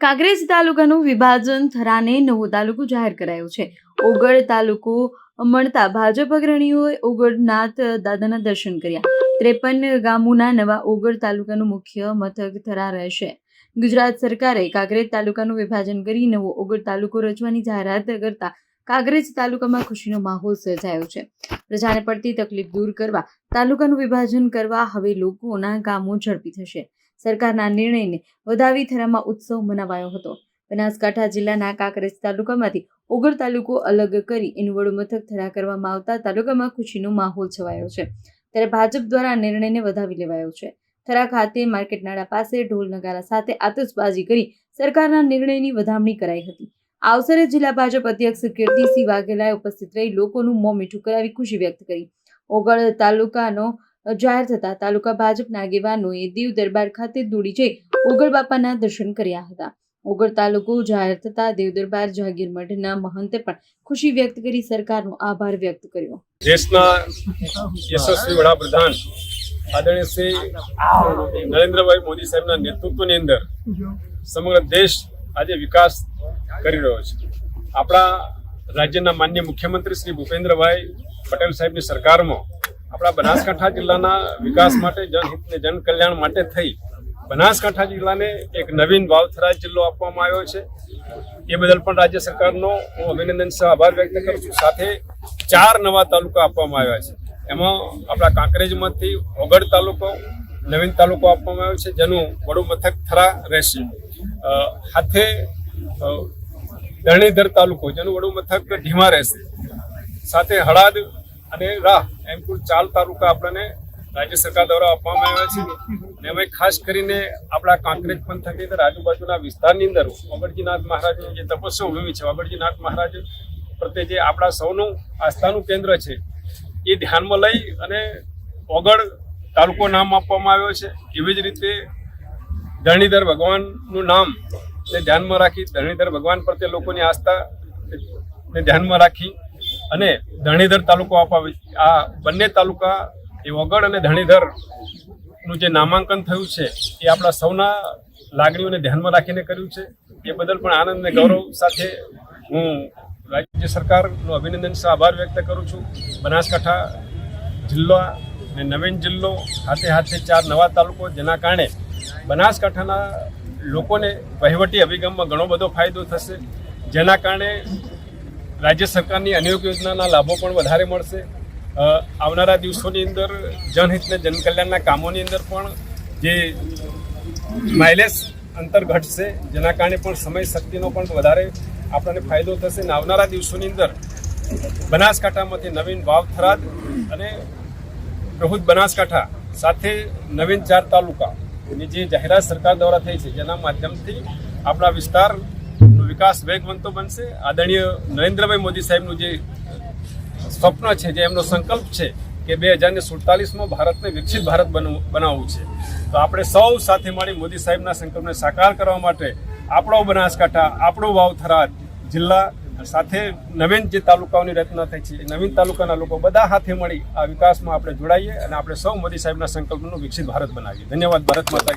કાંકરેજ તાલુકાનું વિભાજન થરાને નવો તાલુકો જાહેર કરાયો છે. ઓગળ તાલુકો મળતા ભાજપ અગ્રણીઓએ ઓગળનાથ દાદાના દર્શન કર્યા. ત્રેપન ગામોના નવા ઓગળ તાલુકાનું મુખ્ય મથક થરા રહેશે. ગુજરાત સરકારે કાંકરેજ તાલુકાનું વિભાજન કરી નવો ઓગળ તાલુકો રચવાની જાહેરાત કરતા કાંકરેજ તાલુકામાં ખુશીનો માહોલ સર્જાયો છે. પ્રજાને પડતી તકલીફ દૂર કરવા, તાલુકાનું વિભાજન કરવા હવે લોકોના ગામો ઝડપી થશે. સરકારના નિર્ણયને વધાવી થરામાં ઉત્સવ મનાવાયો હતો. બનાસકાંઠા જિલ્લાના કાંકરેજ તાલુકામાંથી ઓગર તાલુકો અલગ કરી એનું વડું મથક થરા કરવામાં આવતા તાલુકામાં ખુશીનો માહોલ છવાયો છે. ત્યારે ભાજપ દ્વારા નિર્ણયને વધાવી લેવાયો છે. થરા ખાતે માર્કેટ નાળા પાસે ઢોલ નગારા સાથે આતશબાજી કરી સરકારના નિર્ણયની વધામણી કરાઈ હતી. આ અવસરે જિલ્લા ભાજપ અધ્યક્ષ કીર્તિસિંહ વાઘેલાએ ઉપસ્થિત રહી લોકોનું મોં મીઠું કરાવી ખુશી વ્યક્ત કરી. ઓગળ તાલુકાનો જાહેર થતા તાલુકા ભાજપના આગેવાનોએ દીવ દરબાર ખાતે દોડી જઈ ઓગળ બાપાના દર્શન કર્યા હતા. ઓગળ તાલુકો જાહેર થતા દેવ દરબાર જહાગીર મઠના મહંતે પણ ખુશી વ્યક્ત કરી સરકારનો આભાર વ્યક્ત કર્યો. દેશના યશસ્વી વડાપ્રધાન આદરણીય શ્રી નરેન્દ્રભાઈ મોદી સાહેબના નેતૃત્વની અંદર સમગ્ર દેશ આજે વિકાસ કરી રહ્યો છે. આપણા રાજ્યના માન્ય મુખ્યમંત્રી શ્રી ભૂપેન્દ્રભાઈ પટેલ સાહેબની સરકારમાં આપણા બનાસકાંઠા જિલ્લાના વિકાસ માટે, જનહિતને જન કલ્યાણ માટે થઈ, બનાસકાંઠા જિલ્લાને એક નવીન વાવથરા જિલ્લો આપવામાં આવ્યો છે. એ બદલ પણ રાજ્ય સરકારનો હું અભિનંદન સહ આભાર વ્યક્ત કરું છું. સાથે ચાર નવા તાલુકા આપવામાં આવ્યા છે. એમાં આપણા કાંકરેજમાંથી ઓગડ તાલુકો, નવીન તાલુકો આપવામાં આવ્યો છે, જેનું વડું મથક થરા રહેશે. સાથે ધરણીધર તાલુકો, જેનું વડું મથક ઢીમા રહેશે. સાથે હળાદ અને રાહ એમ કુલ ચાર તાલુકા આપણને રાજ્ય સરકાર દ્વારા આપવામાં આવ્યા છે. અને હવે ખાસ કરીને આપણા કાંકરેજ પંથકની અંદર આજુબાજુના વિસ્તારની અંદર ઓગળજીનાથ મહારાજની જે તપસ્યા ભૂમિ છે ઓગળજીનાથ મહારાજ પ્રત્યે જે આપણા સૌનું આસ્થાનું કેન્દ્ર છે, એ ધ્યાનમાં લઈ અને ઓગળ તાલુકો નામ આપવામાં આવ્યો છે. એવી જ રીતે ધરણીધર ભગવાનનું નામ ને ધ્યાનમાં રાખી ધરણીધર ભગવાન પ્રત્યે લોકોની આસ્થા ને ધ્યાનમાં રાખી અને ધણીધર તાલુકો અપાવે આ બંને તાલુકા, એ વગડ અને ધણીધરનું જે નામાંકન થયું છે, એ આપણા સૌના લાગણીઓને ધ્યાનમાં રાખીને કર્યું છે. એ બદલ પણ આનંદ અને ગૌરવ સાથે હું રાજ્ય સરકારનો અભિનંદન આભાર વ્યક્ત કરું છું. બનાસકાંઠા જિલ્લા અને નવીન જિલ્લો હાથે હાથે ચાર નવા તાલુકો, જેના કારણે બનાસકાંઠાના લોકોને વહીવટી અભિગમમાં ઘણો બધો ફાયદો થશે. જેના કારણે રાજ્ય સરકારની અનેક યોજનાના લાભો પણ વધારે મળશે. આવનારા દિવસોની અંદર જનહિતને, જનકલ્યાણના કામોની અંદર પણ જે માઇલેજ અંતર ઘટશે, જેના કારણે પણ સમય શક્તિનો પણ વધારે આપણને ફાયદો થશે. અને આવનારા દિવસોની અંદર બનાસકાંઠામાંથી નવીન વાવ થરાદ અને પ્રભુત બનાસકાંઠા સાથે નવીન ચાર તાલુકા જે જાહેરાત સરકાર દ્વારા થઈ છે, જેના માધ્યમથી આપણા વિસ્તારનો વિકાસ વેગવંતો બનશે. આદરણીય નરેન્દ્રભાઈ મોદી સાહેબનું જે સ્વપ્ન છે, જે એમનો સંકલ્પ છે કે બે હજારને સુડતાલીસમાં ભારતને વિકસિત ભારત બનાવવું છે. તો આપણે સૌ સાથે મળી મોદી સાહેબના સંકલ્પને સાકાર કરવા માટે આપણો બનાસકાંઠા, આપણો વાવ થરાદ જિલ્લા સાથે નવીન જે તાલુકાઓની રચના થઈ છે નવીન તાલુકાના લોકો બધા હાથે મળી આ વિકાસમાં આપણે જોડાઈએ અને આપણે સૌ મોદી સાહેબના સંકલ્પનું વિકસિત ભારત બનાવીએ. ધન્યવાદ, ભારત માતા.